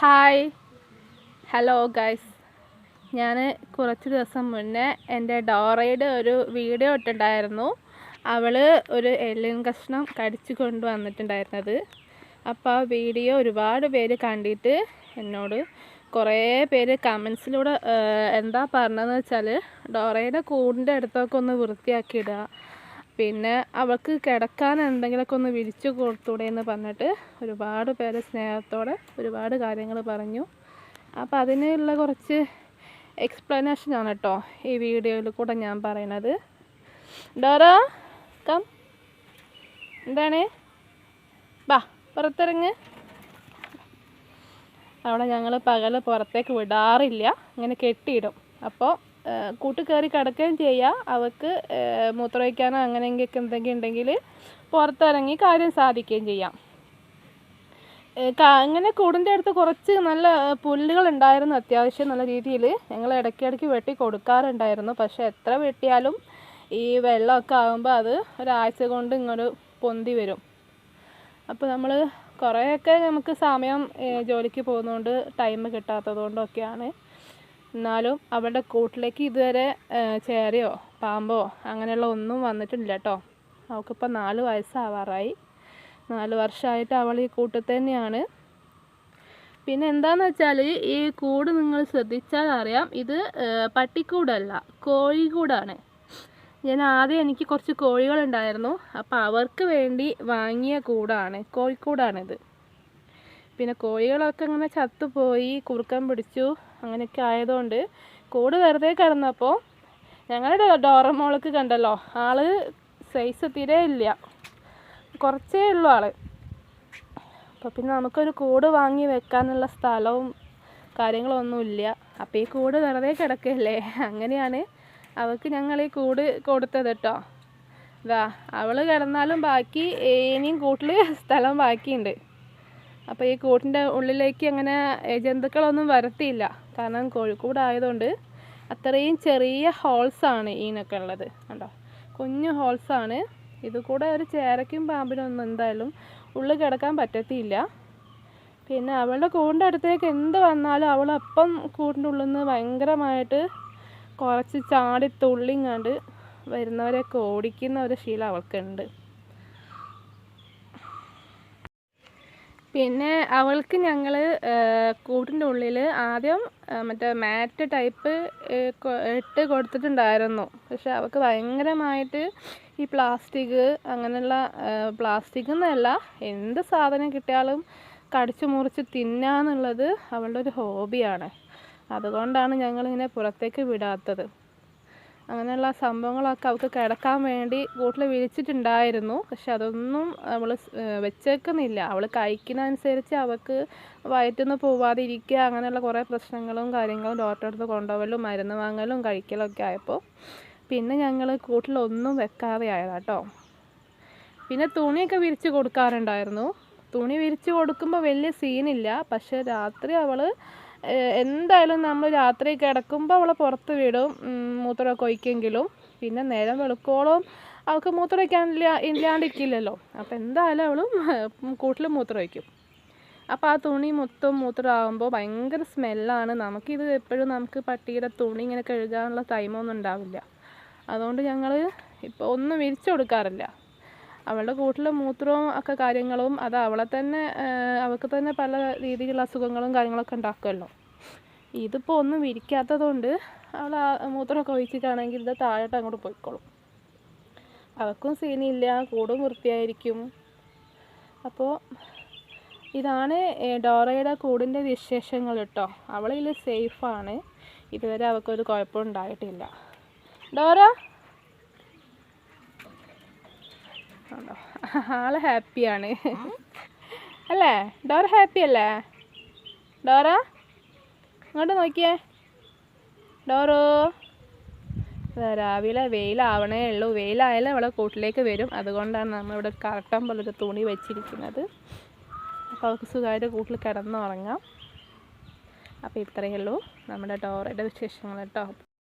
Hi hello guys ഞാൻ കുറച്ച് ദിവസം മുന്നേ എന്റെ ഡോറയുടെ ഒരു വീഡിയോ ഇട്ടിട്ടുണ്ടായിരുന്നു. അവൾ ഒരു എല്ലിൻ കഷ്ണം കടിച്ചു കൊണ്ടുവന്നിട്ടുണ്ടായിരുന്നത്. അപ്പോൾ ആ വീഡിയോ ഒരുപാട് പേര് കണ്ടിട്ട് എന്നോട് കുറേ പേര് കമൻസിലൂടെ എന്താ പറഞ്ഞതെന്ന് വെച്ചാൽ ഡോറയുടെ കൂടിന്റെ അടുത്തൊക്കെ ഒന്ന് വൃത്തിയാക്കി ഇടുക പിന്നെ അവൾക്ക് കിടക്കാൻ എന്തെങ്കിലുമൊക്കെ ഒന്ന് വിരിച്ചു കൊടുത്തൂടെ എന്ന് പറഞ്ഞിട്ട് ഒരുപാട് പേര് സ്നേഹത്തോടെ ഒരുപാട് കാര്യങ്ങൾ പറഞ്ഞു. അപ്പോൾ അതിനുള്ള കുറച്ച് എക്സ്പ്ലനേഷനാണ് കേട്ടോ ഈ വീഡിയോയിൽ കൂടെ ഞാൻ പറയണത്. ഡോറ കം എന്താണ്? ബാ പുറത്തിറങ്ങ്. അവിടെ ഞങ്ങൾ പകൽ പുറത്തേക്ക് വിടാറില്ല ഇങ്ങനെ കെട്ടിയിടും. അപ്പോൾ കൂട്ട് കയറി കിടക്കുകയും ചെയ്യുക അവൾക്ക് മൂത്രമൊഴിക്കാനോ അങ്ങനെയൊക്കെ എന്തെങ്കിലും ഉണ്ടെങ്കിൽ പുറത്തിറങ്ങി കാര്യം സാധിക്കുകയും ചെയ്യാം. അങ്ങനെ കൂടിന്റെ അടുത്ത് കുറച്ച് നല്ല പുല്ലുകൾ ഉണ്ടായിരുന്നു അത്യാവശ്യം നല്ല രീതിയിൽ ഞങ്ങൾ ഇടയ്ക്കിടയ്ക്ക് വെട്ടി കൊടുക്കാറുണ്ടായിരുന്നു. പക്ഷേ എത്ര വെട്ടിയാലും ഈ വെള്ളമൊക്കെ ആകുമ്പോൾ അത് ഒരാഴ്ച കൊണ്ട് ഇങ്ങോട്ട് പൊന്തി വരും. അപ്പോൾ നമ്മൾ കുറേയൊക്കെ നമുക്ക് സമയം ജോലിക്ക് പോകുന്നതുകൊണ്ട് ടൈം കിട്ടാത്തത് കൊണ്ടൊക്കെയാണ് എന്നാലും അവളുടെ കൂട്ടിലേക്ക് ഇതുവരെ ചേരയോ പാമ്പോ അങ്ങനെയുള്ള ഒന്നും വന്നിട്ടില്ല കേട്ടോ അവൾക്കിപ്പോൾ നാല് വയസ്സാവാറായി. നാല് വർഷമായിട്ട് അവൾ ഈ കൂട്ടിൽ തന്നെയാണ്. പിന്നെ എന്താണെന്ന് വെച്ചാൽ ഈ കൂട് നിങ്ങൾ ശ്രദ്ധിച്ചാൽ അറിയാം ഇത് പട്ടിക്കൂടല്ല കോഴിക്കൂടാണ്. ഞാൻ ആദ്യം എനിക്ക് കുറച്ച് കോഴികളുണ്ടായിരുന്നു. അപ്പോൾ അവർക്ക് വേണ്ടി വാങ്ങിയ കൂടാണ് കോഴിക്കൂടാണിത്. പിന്നെ കോഴികളൊക്കെ ഇങ്ങനെ ചത്തുപോയി കുറുക്കം പിടിച്ചു അങ്ങനെയൊക്കെ ആയതുകൊണ്ട് കൂട് വെറുതെ കിടന്നപ്പോൾ ഞങ്ങളുടെ ഡോറമോൾക്ക് കണ്ടല്ലോ ആൾ സൈസ് തീരെ ഇല്ല. കുറച്ചേ ഉള്ളൂ ആൾ. അപ്പോൾ പിന്നെ നമുക്കൊരു കൂട് വാങ്ങി വെക്കാനുള്ള സ്ഥലവും കാര്യങ്ങളൊന്നുമില്ല അപ്പോൾ ഈ കൂട് വെറുതെ കിടക്കല്ലേ? അങ്ങനെയാണ് അവൾക്ക് ഞങ്ങൾ ഈ കൂട് കൊടുത്തത് കേട്ടോ ഇതാ അവൾ കിടന്നാലും ബാക്കി ഇനിയും കൂട്ടിൽ സ്ഥലം ബാക്കിയുണ്ട്. അപ്പോൾ ഈ കൂട്ടിന്റെ ഉള്ളിലേക്ക് അങ്ങനെ ജന്തുക്കളൊന്നും വരത്തിയില്ല. കാരണം കോഴിക്കൂടായതുകൊണ്ട് അത്രയും ചെറിയ ഹോൾസാണ് ഈനൊക്കെ ഉള്ളത്. കണ്ടോ? കുഞ്ഞു ഹോൾസാണ് ഇത് കൂടെ ഒരു ചേരയ്ക്കും പാമ്പിനൊന്നും എന്തായാലും ഉള്ളിൽ കിടക്കാൻ പറ്റത്തില്ല പിന്നെ അവളുടെ കൂടിന്റെ അടുത്തേക്ക് എന്ത് വന്നാലും അവൾ അപ്പം കൂടിന്റെ ഉള്ളിൽ നിന്ന് ഭയങ്കരമായിട്ട് കുറച്ച് ചാടി തുള്ളിങ്ങാണ്ട് വരുന്നവരെയൊക്കെ ഓടിക്കുന്ന ഒരു ശീലം അവൾക്കുണ്ട്. പിന്നെ അവൾക്ക് ഞങ്ങൾ കൂട്ടിന്റെ ഉള്ളിൽ ആദ്യം മറ്റേ മാറ്റ് ടൈപ്പ് ഇട്ട് കൊടുത്തിട്ടുണ്ടായിരുന്നു. പക്ഷെ അവൾക്ക് ഭയങ്കരമായിട്ട് ഈ പ്ലാസ്റ്റിക് അങ്ങനെയുള്ള പ്ലാസ്റ്റിക് എന്നല്ല എന്ത് സാധനം കിട്ടിയാലും കടിച്ചു മുറിച്ച് തിന്നാന്നുള്ളത് അവളുടെ ഒരു ഹോബിയാണ്. അതുകൊണ്ടാണ് ഞങ്ങളിങ്ങനെ പുറത്തേക്ക് വിടാത്തത്. അങ്ങനെയുള്ള സംഭവങ്ങളൊക്കെ അവൾക്ക് കിടക്കാൻ വേണ്ടി കൂട്ടിൽ വിരിച്ചിട്ടുണ്ടായിരുന്നു. പക്ഷെ അതൊന്നും അവൾ വെച്ചേക്കുന്നില്ല. അവൾ കഴിക്കുന്നതനുസരിച്ച് അവൾക്ക് വയറ്റൊന്ന് പോവാതെ ഇരിക്കുക അങ്ങനെയുള്ള കുറേ പ്രശ്നങ്ങളും കാര്യങ്ങളും ഡോക്ടറെ അടുത്ത് കൊണ്ടുപോകലും മരുന്ന് വാങ്ങലും കഴിക്കലൊക്കെ ആയപ്പോൾ പിന്നെ ഞങ്ങൾ കൂട്ടിലൊന്നും വെക്കാതെ ആയതാട്ടോ. പിന്നെ തുണിയൊക്കെ വിരിച്ച് കൊടുക്കാറുണ്ടായിരുന്നു. തുണി വിരിച്ച് കൊടുക്കുമ്പോൾ വലിയ സീനില്ല പക്ഷെ രാത്രി അവൾ എന്തായാലും നമ്മൾ രാത്രി കിടക്കുമ്പോൾ അവളെ പുറത്ത് വിടും. മൂത്രമൊക്കെ ഒഴിക്കെങ്കിലും. പിന്നെ നേരം വെളുക്കോളം. അവൾക്ക് മൂത്രം ഒഴിക്കാനില്ല ഇല്ലാണ്ടിരിക്കില്ലല്ലോ. അപ്പോൾ എന്തായാലും അവളും കൂട്ടിൽ മൂത്രം ഒഴിക്കും. അപ്പോൾ ആ തുണി മൊത്തം മൂത്രമാകുമ്പോൾ ഭയങ്കര സ്മെല്ലാണ്. നമുക്കിത് എപ്പോഴും നമുക്ക് പട്ടിയുടെ തുണി ഇങ്ങനെ കഴുകാനുള്ള ടൈമൊന്നും ഉണ്ടാവില്ല. അതുകൊണ്ട് ഞങ്ങൾ ഇപ്പോൾ ഒന്നും വിരിച്ചു കൊടുക്കാറില്ല. അവളുടെ കൂട്ടിലെ മൂത്രവും ഒക്കെ കാര്യങ്ങളും അത് അവളെ തന്നെ അവൾക്ക് തന്നെ പല രീതിയിലുള്ള അസുഖങ്ങളും കാര്യങ്ങളൊക്കെ ഉണ്ടാക്കുമല്ലോ ഇതിപ്പോൾ ഒന്നും വിരിക്കാത്തത് കൊണ്ട് അവൾ മൂത്രമൊക്കെ ഒഴിച്ചിട്ടാണെങ്കിൽ ഇത് താഴോട്ട് അങ്ങോട്ട് പോയിക്കോളും. അവൾക്കും സീനില്ല കൂടും വൃത്തിയായിരിക്കും. അപ്പോൾ ഇതാണ് ഡോറയുടെ കൂടിന്റെ വിശേഷങ്ങൾ കേട്ടോ. അവളിൽ സേഫാണ്. ഇതുവരെ അവൾക്കൊരു കുഴപ്പം ഉണ്ടായിട്ടില്ല. ഡോറ? ആണോ ആൾ ഹാപ്പിയാണ്. അല്ലേ? ഡോറ ഹാപ്പി അല്ലേ? ഡോറ ഇങ്ങോട്ട് നോക്കിയേ. ഡോറോ രാവിലെ വെയിലാവണേ ഉള്ളൂ. വെയിലായാലും അവളെ കൂട്ടിലേക്ക് വരും. അതുകൊണ്ടാണ് നമ്മളിവിടെ കറക്റ്റം പോലൊരു തുണി വെച്ചിരിക്കുന്നത്. അപ്പോൾ അവൾക്ക് സുഖമായിട്ട് കൂട്ടിൽ കിടന്നുറങ്ങാം. അപ്പോൾ ഇത്രയേ ഉള്ളൂ നമ്മുടെ ഡോറയുടെ വിശേഷങ്ങൾ കേട്ടോ.